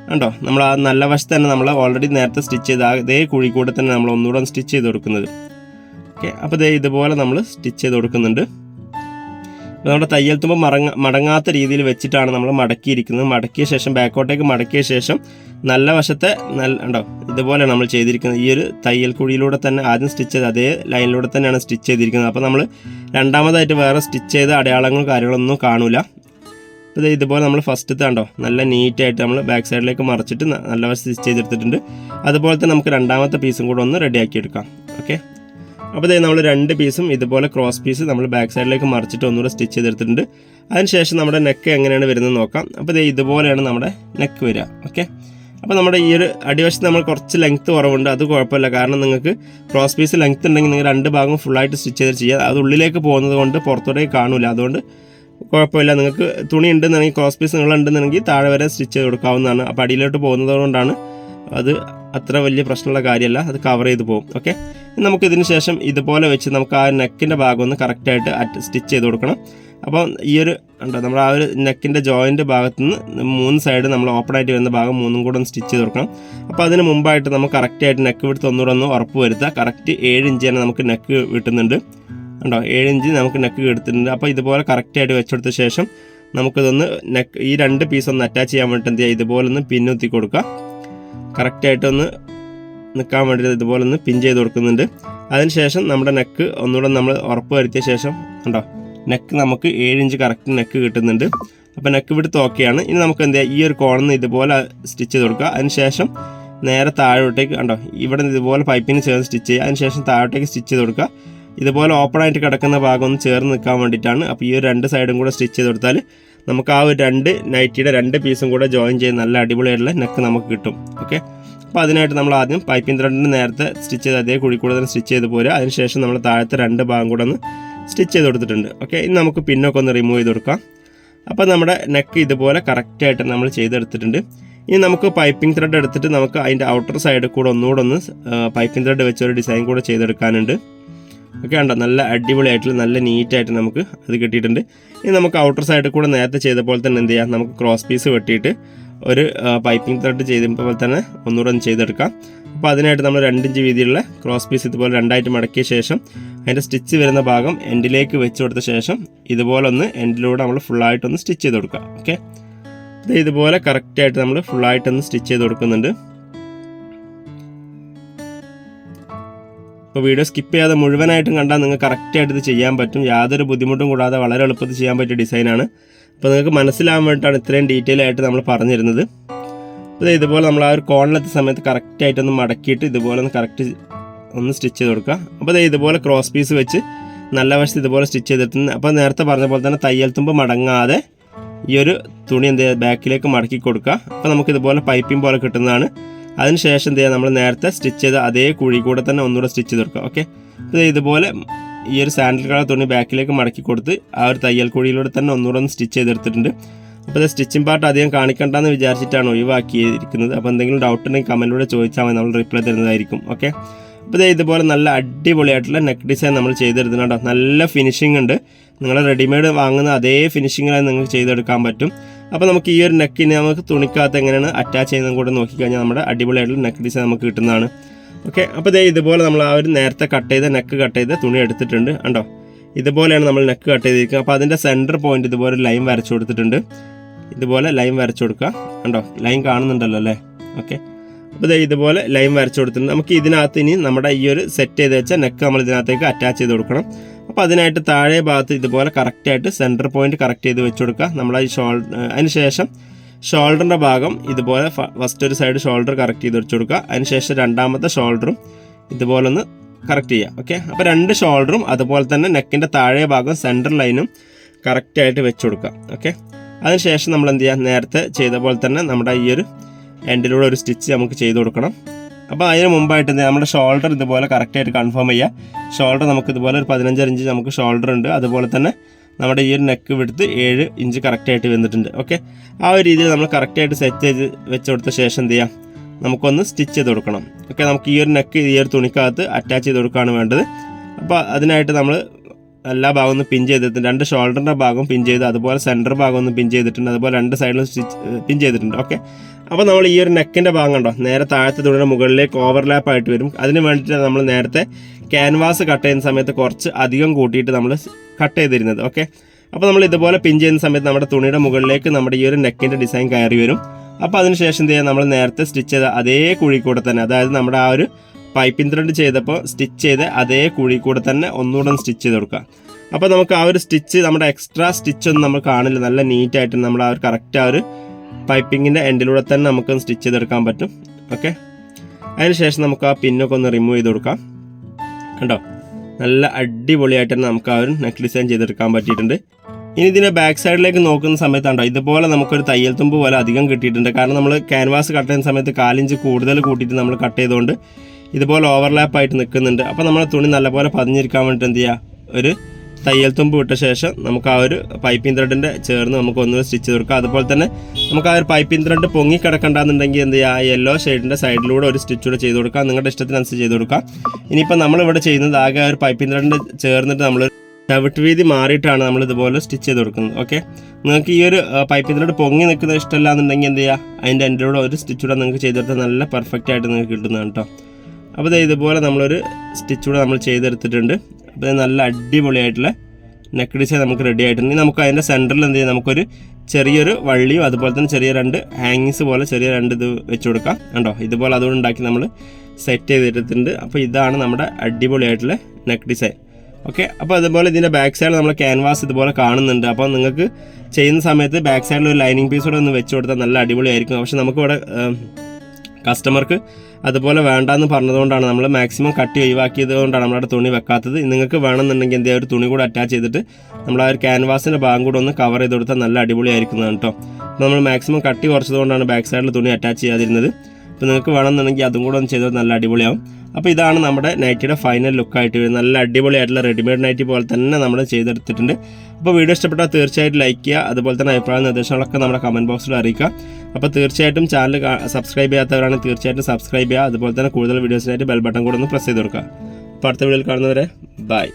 കണ്ടോ നമ്മൾ ആ നല്ല വശത്ത് തന്നെ നമ്മൾ ഓൾറെഡി നേരത്തെ സ്റ്റിച്ച് ചെയ്ത അതേ കുഴി കൂടെ തന്നെ നമ്മൾ ഒന്നുകൂടെ ഒന്ന് സ്റ്റിച്ച് ചെയ്ത് കൊടുക്കുന്നത്. ഓക്കെ അപ്പോൾ ദേ ഇതുപോലെ നമ്മൾ സ്റ്റിച്ച് ചെയ്ത് കൊടുക്കുന്നുണ്ട്. അപ്പോൾ നമ്മുടെ തയ്യൽ തുമ്പ് മടങ്ങ മടങ്ങാത്ത രീതിയിൽ വെച്ചിട്ടാണ് നമ്മൾ മടക്കിയിരിക്കുന്നത്. മടക്കിയ ശേഷം ബാക്കോട്ടേക്ക് മടക്കിയ ശേഷം നല്ല വശത്തെ നല്ല ഉണ്ടോ ഇതുപോലെ നമ്മൾ ചെയ്തിരിക്കുന്നത്. ഈ ഒരു തയ്യൽ കുഴിയിലൂടെ തന്നെ ആദ്യം സ്റ്റിച്ച് ചെയ്ത് അതേ ലൈനിലൂടെ തന്നെയാണ് സ്റ്റിച്ച് ചെയ്തിരിക്കുന്നത്. അപ്പോൾ നമ്മൾ രണ്ടാമതായിട്ട് വേറെ സ്റ്റിച്ച് ചെയ്ത അടയാളങ്ങളും കാര്യങ്ങളൊന്നും കാണൂല. അപ്പോൾ ഇത് ഇതുപോലെ നമ്മൾ ഫസ്റ്റത്തെ കണ്ടോ നല്ല നീറ്റായിട്ട് നമ്മൾ ബാക്ക് സൈഡിലേക്ക് മറിച്ചിട്ട് നല്ല വശം സ്റ്റിച്ച് ചെയ്തെടുത്തിട്ടുണ്ട്. അതുപോലെ തന്നെ നമുക്ക് രണ്ടാമത്തെ പീസും കൂടെ ഒന്ന് റെഡിയാക്കി എടുക്കാം ഓക്കെ? അപ്പോൾ ഇതേ നമ്മൾ രണ്ട് പീസും ഇതുപോലെ ക്രോസ് പീസ് നമ്മൾ ബാക്ക് സൈഡിലേക്ക് മറിച്ചിട്ട് ഒന്നുകൂടെ സ്റ്റിച്ച് ചെയ്തെടുത്തിട്ടുണ്ട്. അതിനുശേഷം നമ്മുടെ നെക്ക് എങ്ങനെയാണ് വരുന്നത് നോക്കാം. അപ്പോൾ ഇതേ ഇതുപോലെയാണ് നമ്മുടെ നെക്ക് വരിക. ഓക്കെ അപ്പോൾ നമ്മുടെ ഈ ഒരു അടിവശത്ത് നമ്മൾ കുറച്ച് ലെങ്ത്ത് കുറവുണ്ട്. അത് കുഴപ്പമില്ല. കാരണം നിങ്ങൾക്ക് ക്രോസ് പീസ് ലെങ്ത്ത് ഉണ്ടെങ്കിൽ നിങ്ങൾ രണ്ട് ഭാഗം ഫുള്ളായിട്ട് സ്റ്റിച്ച് ചെയ്ത് ചെയ്യുക അത് ഉള്ളിലേക്ക് പോകുന്നത് കൊണ്ട് പുറത്തോട്ടേക്ക് കാണില്ല അതുകൊണ്ട് കുഴപ്പമില്ല. നിങ്ങൾക്ക് തുണി ഉണ്ടെന്നുണ്ടെങ്കിൽ ക്രോസ് പീസ് നിങ്ങൾ ഉണ്ടെന്നുണ്ടെങ്കിൽ താഴെ വരെ സ്റ്റിച്ച് ചെയ്ത് കൊടുക്കാവുന്നതാണ്. അപ്പോൾ അടിയിലോട്ട് പോകുന്നത് കൊണ്ടാണ് അത് അത്ര വലിയ പ്രശ്നമുള്ള കാര്യമല്ല. അത് കവർ ചെയ്ത് പോകും. ഓക്കെ നമുക്ക് ഇതിന് ശേഷം ഇതുപോലെ വെച്ച് നമുക്ക് ആ നെക്കിന്റെ ഭാഗം ഒന്ന് കറക്റ്റായിട്ട് അറ്റ് സ്റ്റിച്ച് ചെയ്ത് കൊടുക്കണം. അപ്പോൾ ഈ ഒരു ഉണ്ടോ നമ്മൾ ആ ഒരു നെക്കിന്റെ ജോയിന്റ് ഭാഗത്ത് നിന്ന് മൂന്ന് സൈഡ് നമ്മൾ ഓപ്പൺ ആയിട്ട് വരുന്ന ഭാഗം മൂന്നും കൂടെ ഒന്ന് സ്റ്റിച്ച് ചെയ്ത് കൊടുക്കണം. അപ്പോൾ അതിന് മുമ്പായിട്ട് നമുക്ക് കറക്റ്റായിട്ട് നെക്ക് വിടുത്ത് ഒന്നുകൂടെ ഒന്ന് ഉറപ്പ് വരുത്തുക. കറക്റ്റ് ഏഴ് ഇഞ്ച് തന്നെ നമുക്ക് നെക്ക് കിട്ടുന്നുണ്ട്. ഉണ്ടോ ഏഴ് ഇഞ്ച് നമുക്ക് നെക്ക് എടുത്തിട്ടുണ്ട് അപ്പോൾ ഇതുപോലെ കറക്റ്റായിട്ട് വെച്ചെടുത്ത ശേഷം നമുക്കിതൊന്ന് നെക്ക് ഈ രണ്ട് പീസ് ഒന്ന് അറ്റാച്ച് ചെയ്യാൻ വേണ്ടിയിട്ട് എന്ത് ചെയ്യുക? ഇതുപോലെ ഒന്ന് പിന്നുത്തി കൊടുക്കുക കറക്റ്റായിട്ടൊന്ന് നിൽക്കാൻ വേണ്ടിയിട്ട് ഇതുപോലെ ഒന്ന് പിൻ ചെയ്ത് കൊടുക്കുന്നുണ്ട്. അതിനുശേഷം നമ്മുടെ നെക്ക് ഒന്നുകൂടെ നമ്മൾ ഉറപ്പ് വരുത്തിയ ശേഷം ഉണ്ടോ നെക്ക് നമുക്ക് ഏഴ് ഇഞ്ച് കറക്റ്റ് നെക്ക് കിട്ടുന്നുണ്ട്. അപ്പോൾ നെക്ക് വിടുത്ത് ഓക്കെയാണ് ഇനി നമുക്ക് എന്ത് ചെയ്യാം? ഈ ഒരു കോണിൽ നിന്ന് ഇതുപോലെ സ്റ്റിച്ച് ചെയ്ത് കൊടുക്കുക. അതിനുശേഷം നേരെ താഴോട്ടേക്ക് കണ്ടോ ഇവിടെ ഇതുപോലെ പൈപ്പിന് ചേർന്ന് സ്റ്റിച്ച് ചെയ്യുക. അതിനുശേഷം താഴോട്ടേക്ക് സ്റ്റിച്ച് ചെയ്ത് കൊടുക്കുക. ഇതുപോലെ ഓപ്പൺ ആയിട്ട് കിടക്കുന്ന ഭാഗം ഒന്ന് ചേർന്ന് നിൽക്കാൻ വേണ്ടിയിട്ടാണ്. അപ്പോൾ ഈ ഒരു രണ്ട് സൈഡും കൂടെ സ്റ്റിച്ച് ചെയ്ത് കൊടുത്താൽ നമുക്ക് ആ ഒരു രണ്ട് നൈറ്റിയുടെ രണ്ട് പീസും കൂടെ ജോയിൻ ചെയ്ത് നല്ല അടിപൊളിയായിട്ടുള്ള നെക്ക് നമുക്ക് കിട്ടും. ഓക്കെ അപ്പോൾ അതിനായിട്ട് നമ്മൾ ആദ്യം പൈപ്പിംഗ് ത്രെഡിന് നേരത്തെ സ്റ്റിച്ച് ചെയ്ത് അതേ കുഴി കൂടെ തന്നെ സ്റ്റിച്ച് ചെയ്ത് പോരുക. അതിനുശേഷം നമ്മൾ താഴത്തെ രണ്ട് ഭാഗം കൂടെ ഒന്ന് സ്റ്റിച്ച് ചെയ്ത് കൊടുത്തിട്ടുണ്ട്. ഓക്കെ ഇനി നമുക്ക് പിന്നൊക്കെ ഒന്ന് റിമൂവ് ചെയ്ത് കൊടുക്കാം. അപ്പോൾ നമ്മുടെ നെക്ക് ഇതുപോലെ കറക്റ്റായിട്ട് നമ്മൾ ചെയ്തെടുത്തിട്ടുണ്ട്. ഇനി നമുക്ക് പൈപ്പിംഗ് ത്രെഡ് എടുത്തിട്ട് നമുക്ക് അതിന്റെ ഔട്ടർ സൈഡിൽ കൂടെ ഒന്നുകൂടെ ഒന്ന് പൈപ്പിംഗ് ത്രെഡ് വെച്ച് ഒരു ഡിസൈൻ കൂടെ ചെയ്തെടുക്കാനുണ്ട്. ഒക്കെ കണ്ടോ? നല്ല അടിപൊളിയായിട്ടുള്ള നല്ല നീറ്റായിട്ട് നമുക്ക് അത് കിട്ടിയിട്ടുണ്ട്. ഇനി നമുക്ക് ഔട്ടർ സൈഡിൽ കൂടെ നേരത്തെ ചെയ്ത പോലെ തന്നെ എന്ത് ചെയ്യാം? നമുക്ക് ക്രോസ് പീസ് വെട്ടിയിട്ട് ഒരു പൈപ്പിംഗ് ത്രെഡ് ചെയ്തപ്പോൾ തന്നെ ഒന്നുകൂടെ ഒന്ന് ചെയ്തെടുക്കാം. അപ്പോൾ അതിനായിട്ട് നമ്മൾ രണ്ടിഞ്ച് വീതിയുള്ള ക്രോസ് പീസ് ഇതുപോലെ രണ്ടായിട്ട് മടക്കിയ ശേഷം അതിന്റെ സ്റ്റിച്ച് വരുന്ന ഭാഗം എൻഡിലേക്ക് വെച്ച് കൊടുത്ത ശേഷം ഇതുപോലെ ഒന്ന് എൻഡിലൂടെ നമ്മൾ ഫുള്ളായിട്ടൊന്ന് സ്റ്റിച്ച് ചെയ്ത് കൊടുക്കുക. ഓക്കെ ഇത് ഇതുപോലെ കറക്റ്റായിട്ട് നമ്മൾ ഫുള്ളായിട്ടൊന്ന് സ്റ്റിച്ച് ചെയ്ത് കൊടുക്കുന്നുണ്ട്. ഇപ്പോൾ വീഡിയോ സ്കിപ്പ് ചെയ്യാതെ മുഴുവനായിട്ടും കണ്ടാൽ നിങ്ങൾക്ക് കറക്റ്റായിട്ട് ഇത് ചെയ്യാൻ പറ്റും. യാതൊരു ബുദ്ധിമുട്ടും കൂടാതെ വളരെ എളുപ്പത്തിൽ ചെയ്യാൻ പറ്റിയ ഡിസൈനാണ് അപ്പോൾ നിങ്ങൾക്ക് മനസ്സിലാവാൻ വേണ്ടിയിട്ടാണ് ഇത്രയും ഡീറ്റെയിൽ ആയിട്ട് നമ്മൾ പറഞ്ഞിരുന്നത്. അപ്പോൾ ഇതുപോലെ നമ്മൾ ആ ഒരു കോണിലെത്തിയ സമയത്ത് കറക്റ്റായിട്ടൊന്ന് മടക്കിയിട്ട് ഇതുപോലെ ഒന്ന് കറക്റ്റ് ഒന്ന് സ്റ്റിച്ച് ചെയ്ത് കൊടുക്കുക. അപ്പോൾ ഇതുപോലെ ക്രോസ് പീസ് വെച്ച് നല്ല വശത്ത് ഇതുപോലെ സ്റ്റിച്ച് ചെയ്തിട്ടുണ്ട് അപ്പോൾ നേരത്തെ പറഞ്ഞ പോലെ തന്നെ തയ്യൽ തുമ്പ് മടങ്ങാതെ ഈ ഒരു തുണി എന്ത് ബാക്കിലേക്ക് മടക്കി കൊടുക്കുക. അപ്പോൾ നമുക്ക് ഇതുപോലെ പൈപ്പിംഗ് പോലെ കിട്ടുന്നതാണ്. അതിനുശേഷം എന്ത് ചെയ്യുക നമ്മൾ നേരത്തെ സ്റ്റിച്ച് ചെയ്ത അതേ കുഴി കൂടെ തന്നെ ഒന്നുകൂടെ സ്റ്റിച്ച് ചെയ്ത് കൊടുക്കുക ഓക്കെ അപ്പോൾ ഇതുപോലെ ഈ ഒരു സാൻഡിൽ കളർ തുണി ബാക്കിലേക്ക് മടക്കി കൊടുത്ത് ആ ഒരു തയ്യൽ കുഴിയിലൂടെ തന്നെ ഒന്നുകൂടെ ഒന്ന് സ്റ്റിച്ച് ചെയ്തെടുത്തിട്ടുണ്ട്. അപ്പോൾ ഇത് സ്റ്റിച്ചിങ് പാർട്ട് അധികം കാണിക്കണ്ടെന്ന് വിചാരിച്ചിട്ടാണ് ഒഴിവാക്കിയിരിക്കുന്നത്. അപ്പോൾ എന്തെങ്കിലും ഡൗട്ട് ഉണ്ടെങ്കിൽ കമന്റിലൂടെ ചോദിച്ചാൽ മതി. നമ്മൾ റിപ്ലൈ തരുന്നതായിരിക്കും ഓക്കെ അപ്പോൾ ദേ ഇതുപോലെ നല്ല അടിപൊളിയായിട്ടുള്ള നെക്ക് ഡിസൈൻ നമ്മൾ ചെയ്തെടുക്കുന്നുണ്ടോ നല്ല ഫിനിഷിംഗ് ഉണ്ട്. നിങ്ങൾ റെഡിമെയ്ഡ് വാങ്ങുന്ന അതേ ഫിനിഷിങ്ങിലായി നിങ്ങൾക്ക് ചെയ്തെടുക്കാൻ പറ്റും. അപ്പോൾ നമുക്ക് ഈ ഒരു നെക്കിന് നമുക്ക് തുണിക്കകത്ത് എങ്ങനെയാണ് അറ്റാച്ച് ചെയ്യുന്നത് കൂടെ നോക്കിക്കഴിഞ്ഞാൽ നമ്മുടെ അടിപൊളിയായിട്ടുള്ള നെക്ക് ഡിസൈൻ നമുക്ക് കിട്ടുന്നതാണ്. ഓക്കെ അപ്പോൾ ദേ ഇതുപോലെ നമ്മൾ ആ ഒരു നേരത്തെ കട്ട് ചെയ്ത നെക്ക് കട്ട് ചെയ്ത തുണി എടുത്തിട്ടുണ്ട് കണ്ടോ? ഇതുപോലെയാണ് നമ്മൾ നെക്ക് കട്ട് ചെയ്തിരിക്കുക അപ്പോൾ അതിന്റെ സെന്റർ പോയിന്റ് ഇതുപോലെ ലൈൻ വരച്ചു കൊടുത്തിട്ടുണ്ട്. ഇതുപോലെ ലൈൻ വരച്ചു കൊടുക്കുക. കണ്ടോ? ലൈൻ കാണുന്നുണ്ടല്ലോ അല്ലേ? ഓക്കെ അപ്പോൾ ദേ ഇതുപോലെ ലൈൻ വരച്ചു കൊടുത്തിട്ടുണ്ട്. നമുക്ക് ഇതിനകത്ത് ഇനി നമ്മുടെ ഈ ഒരു സെറ്റ് ചെയ്ത് വെച്ച നെക്ക് നമ്മൾ ഇതിനകത്തേക്ക് അറ്റാച്ച് ചെയ്ത് കൊടുക്കണം. അപ്പോൾ അതിനായിട്ട് താഴെ ഭാഗത്ത് ഇതുപോലെ കറക്റ്റായിട്ട് സെന്റർ പോയിന്റ് കറക്റ്റ് ചെയ്ത് വെച്ച് കൊടുക്കുക നമ്മൾ ഈ ഷോൾ അതിന് ശേഷം ഷോൾഡറിന്റെ ഭാഗം ഇതുപോലെ ഫസ്റ്റ് ഒരു സൈഡ് ഷോൾഡർ കറക്റ്റ് ചെയ്ത് വെച്ച് കൊടുക്കുക അതിന് ശേഷം രണ്ടാമത്തെ ഷോൾഡറും ഇതുപോലെ ഒന്ന് കറക്റ്റ് ചെയ്യുക. ഓക്കെ അപ്പോൾ രണ്ട് ഷോൾഡറും അതുപോലെ തന്നെ നെക്കിന്റെ താഴെ ഭാഗം സെന്റർ ലൈനും കറക്റ്റായിട്ട് വെച്ച് കൊടുക്കുക ഓക്കെ അതിനുശേഷം നമ്മൾ എന്ത് ചെയ്യുക? നേരത്തെ ചെയ്ത പോലെ തന്നെ നമ്മുടെ ഈ ഒരു എൻഡിലൂടെ ഒരു സ്റ്റിച്ച് നമുക്ക് ചെയ്ത് കൊടുക്കണം. അപ്പോൾ അതിന് മുമ്പായിട്ട് നമ്മുടെ ഷോൾഡർ ഇതുപോലെ കറക്റ്റായിട്ട് കൺഫേം ചെയ്യുക ഷോൾഡർ നമുക്ക് ഇതുപോലെ ഒരു പതിനഞ്ചര ഇഞ്ച് നമുക്ക് ഷോൾഡർ ഉണ്ട്. അതുപോലെ തന്നെ നമ്മുടെ ഈ ഒരു നെക്ക് വിടുത്ത് ഏഴ് ഇഞ്ച് കറക്റ്റായിട്ട് വന്നിട്ടുണ്ട്. ഓക്കെ ആ ഒരു രീതിയിൽ നമ്മൾ കറക്റ്റായിട്ട് സെറ്റ് ചെയ്ത് വെച്ച് കൊടുത്ത ശേഷം എന്ത് ചെയ്യാം? നമുക്കൊന്ന് സ്റ്റിച്ച് ചെയ്ത് കൊടുക്കണം. ഓക്കെ നമുക്ക് ഈ ഒരു നെക്ക് ഈ ഒരു തുണിക്കകത്ത് അറ്റാച്ച് ചെയ്ത് കൊടുക്കുകയാണ് വേണ്ടത്. അപ്പോൾ അതിനായിട്ട് നമ്മൾ എല്ലാ ഭാഗവും ഒന്ന് പിൻ ചെയ്തിട്ടുണ്ട്. രണ്ട് ഷോൾഡറിന്റെ ഭാഗം പിൻ ചെയ്ത് അതുപോലെ സെന്റർ ഭാഗം ഒന്ന് പിൻ ചെയ്തിട്ടുണ്ട്. അതുപോലെ രണ്ട് സൈഡിലും സ്റ്റിച്ച് പിൻ ചെയ്തിട്ടുണ്ട്. ഓക്കെ അപ്പോൾ നമ്മൾ ഈ ഒരു നെക്കിന്റെ ഭാഗം കണ്ടോ? നേരെ താഴത്തെ തുണിയുടെ മുകളിലേക്ക് ഓവർലാപ്പ് ആയിട്ട് വരും. അതിന് വേണ്ടിയിട്ട് നമ്മൾ നേരത്തെ ക്യാൻവാസ് കട്ട് ചെയ്യുന്ന സമയത്ത് കുറച്ച് അധികം കൂട്ടിയിട്ട് നമ്മൾ കട്ട് ചെയ്തിരുന്നത്. ഓക്കെ അപ്പോൾ നമ്മൾ ഇതുപോലെ പിൻ ചെയ്യുന്ന സമയത്ത് നമ്മുടെ തുണിയുടെ മുകളിലേക്ക് നമ്മുടെ ഈ ഒരു നെക്കിന്റെ ഡിസൈൻ കയറി വരും. അപ്പോൾ അതിനുശേഷം എന്ത് ചെയ്യാം? നമ്മൾ നേരത്തെ സ്റ്റിച്ച് ചെയ്ത അതേ കുഴി കൂടെ തന്നെ അതായത് നമ്മുടെ ആ ഒരു പൈപ്പിംഗ് ത്രെഡ് ചെയ്തപ്പോൾ സ്റ്റിച്ച് ചെയ്ത് അതേ കുഴി കൂടെ തന്നെ ഒന്നുകൂടെ സ്റ്റിച്ച് ചെയ്ത് കൊടുക്കുക അപ്പോൾ നമുക്ക് ആ ഒരു സ്റ്റിച്ച് നമ്മുടെ എക്സ്ട്രാ സ്റ്റിച്ച് ഒന്നും നമ്മൾ കാണില്ല. നല്ല നീറ്റായിട്ട് നമ്മൾ ആ ഒരു കറക്റ്റ് ആ ഒരു പൈപ്പിങ്ങിന്റെ എൻഡിലൂടെ തന്നെ നമുക്ക് സ്റ്റിച്ച് ചെയ്തെടുക്കാൻ പറ്റും. ഓക്കെ? അതിനുശേഷം നമുക്ക് ആ പിന്നൊക്കെ ഒന്ന് റിമൂവ് ചെയ്ത് കൊടുക്കാം. കണ്ടോ? നല്ല അടിപൊളിയായിട്ട് തന്നെ നമുക്ക് ആ ഒരു നെക്ക് ഡിസൈൻ ചെയ്തെടുക്കാൻ പറ്റിയിട്ടുണ്ട്. ഇനി ഇതിന്റെ ബാക്ക് സൈഡിലേക്ക് നോക്കുന്ന സമയത്താണ്ടോ ഇതുപോലെ നമുക്കൊരു തയ്യൽ തുമ്പ് പോലെ അധികം കിട്ടിയിട്ടുണ്ട്. കാരണം നമ്മൾ ക്യാൻവാസ് കട്ട് ചെയ്യുന്ന സമയത്ത് കാലിഞ്ച് കൂടുതൽ കൂട്ടിയിട്ട് നമ്മൾ കട്ട് ചെയ്തുകൊണ്ട് ഇതുപോലെ ഓവർലാപ്പായിട്ട് നിൽക്കുന്നുണ്ട് അപ്പോൾ നമ്മുടെ തുണി നല്ലപോലെ പതിഞ്ഞിരിക്കാൻ വേണ്ടിയിട്ട് എന്ത് ചെയ്യുക ഒരു തയ്യൽ തുമ്പ് വിട്ട ശേഷം നമുക്ക് ആ ഒരു പൈപ്പിംഗ് ത്രെഡിന്റെ ചേർന്ന് നമുക്ക് ഒന്ന് സ്റ്റിച്ച് തീർക്കാം അതുപോലെ തന്നെ നമുക്ക് ആ ഒരു പൈപ്പിംഗ് ത്രെഡ് പൊങ്ങി കിടക്കണ്ടെന്നുണ്ടെങ്കിൽ എന്ത് ചെയ്യുക ആ യെല്ലോ ഷെയ്ഡിന്റെ സൈഡിലൂടെ ഒരു സ്റ്റിച്ച് കൂടെ ചെയ്ത് കൊടുക്കാം. നിങ്ങളുടെ ഇഷ്ടത്തിനനുസരിച്ച് ചെയ്ത് കൊടുക്കാം. ഇനിയിപ്പോൾ നമ്മളിവിടെ ചെയ്യുന്നത് ആകെ ആ ഒരു പൈപ്പിംഗ് ത്രെഡിന്റെ ചേർന്നിട്ട് നമ്മൾ ചവിട്ട് വീതി മാറിയിട്ടാണ് നമ്മൾ ഇതുപോലെ സ്റ്റിച്ച് ചെയ്ത് കൊടുക്കുന്നത്. ഓക്കെ നിങ്ങൾക്ക് ഈ ഒരു പൈപ്പിംഗ് ത്രെഡ് പൊങ്ങി നിൽക്കുന്നത് ഇഷ്ടമല്ല എന്നുണ്ടെങ്കിൽ എന്ത് ചെയ്യുക അതിന്റെ എന്റെ കൂടെ ഒരു സ്റ്റിച്ച് കൂടെ നിങ്ങൾക്ക് ചെയ്തെടുത്താൽ നല്ല പെർഫെക്റ്റ് ആയിട്ട് നിങ്ങൾക്ക് കിട്ടുന്നതാണ് കേട്ടോ അപ്പോൾ ഇതേ ഇതുപോലെ നമ്മളൊരു സ്റ്റിച്ച് കൂടെ നമ്മൾ ചെയ്തെടുത്തിട്ടുണ്ട്. ഇത് നല്ല അടിപൊളിയായിട്ടുള്ള നെക്ക് ഡിസൈൻ നമുക്ക് റെഡി ആയിട്ടുണ്ട്. ഇനി നമുക്ക് അതിന്റെ സെന്ററിൽ എന്ത് ചെയ്യാം? നമുക്കൊരു ചെറിയൊരു വള്ളിയും അതുപോലെ തന്നെ ചെറിയ രണ്ട് ഹാങ്ങിങ്സ് പോലെ ചെറിയ രണ്ട് ഇത് വെച്ച് കൊടുക്കാം. കണ്ടോ? ഇതുപോലെ അതുകൊണ്ട് ഉണ്ടാക്കി നമ്മൾ സെറ്റ് ചെയ്തിട്ടുണ്ട്. അപ്പോൾ ഇതാണ് നമ്മുടെ അടിപൊളിയായിട്ടുള്ള നെക്ക് ഡിസൈൻ ഓക്കെ അപ്പോൾ അതുപോലെ ഇതിന്റെ ബാക്ക് സൈഡിൽ നമ്മൾ ക്യാൻവാസ് ഇതുപോലെ കാണുന്നുണ്ട്. അപ്പോൾ നിങ്ങൾക്ക് ചെയ്യുന്ന സമയത്ത് ബാക്ക് സൈഡിൽ ഒരു ലൈനിങ് പീസ് കൂടെ ഒന്ന് വെച്ച് കൊടുത്താൽ നല്ല അടിപൊളിയായിരിക്കും. പക്ഷെ നമുക്കിവിടെ കസ്റ്റമർക്ക് അതുപോലെ വേണ്ടാന്ന് പറഞ്ഞതുകൊണ്ടാണ് നമ്മൾ മാക്സിമം കട്ടി ഒഴിവാക്കിയത് കൊണ്ടാണ് നമ്മളവിടെ തുണി വെക്കാത്തത്. നിങ്ങൾക്ക് വേണമെന്നുണ്ടെങ്കിൽ എന്തെങ്കിലും ഒരു തുണി കൂടെ അറ്റാച്ച് ചെയ്തിട്ട് നമ്മൾ ആ ഒരു ക്യാൻവാസിന്റെ ഭാഗം കൂടെ ഒന്ന് കവർ ചെയ്ത് കൊടുത്താൽ നല്ല അടിപൊളിയായിരിക്കുന്നതാണ് കേട്ടോ നമ്മൾ മാക്സിമം കട്ടി കുറച്ചതുകൊണ്ടാണ് ബാക്ക് സൈഡിൽ തുണി അറ്റാച്ച് ചെയ്യാതിരുന്നത്. അപ്പോൾ നിങ്ങൾക്ക് വേണമെന്നുണ്ടെങ്കിൽ അതും കൂടെ ഒന്ന് ചെയ്താൽ നല്ല അടിപൊളിയാവും. അപ്പോൾ ഇതാണ് നമ്മുടെ നൈറ്റിയുടെ ഫൈനൽ ലുക്കായിട്ട് വരുന്നത്. നല്ല അടിപൊളിയായിട്ടുള്ള റെഡിമെയ്ഡ് നൈറ്റി പോലെ തന്നെ നമ്മൾ ചെയ്തെടുത്തിട്ടുണ്ട്. അപ്പോൾ വീഡിയോ ഇഷ്ടപ്പെട്ടാൽ തീർച്ചയായിട്ടും ലൈക്ക് ചെയ്യുക. അതുപോലെ തന്നെ അഭിപ്രായ നിർദ്ദേശങ്ങളൊക്കെ നമ്മുടെ കമന്റ് ബോക്സിൽ അറിയിക്കുക. അപ്പോൾ തീർച്ചയായിട്ടും ചാനൽ സബ്സ്ക്രൈബ് ചെയ്യാത്തവരാണെങ്കിൽ തീർച്ചയായിട്ടും സബ്സ്ക്രൈബ് ചെയ്യുക. അതുപോലെ തന്നെ കൂടുതൽ വീഡിയോസിനായിട്ട് ബെൽ ബട്ടൺ കൂടെ ഒന്ന് പ്രസ് ചെയ്ത് കൊടുക്കുക. അപ്പോൾ അടുത്ത വീഡിയോയിൽ കാണുന്നവരെ ബൈ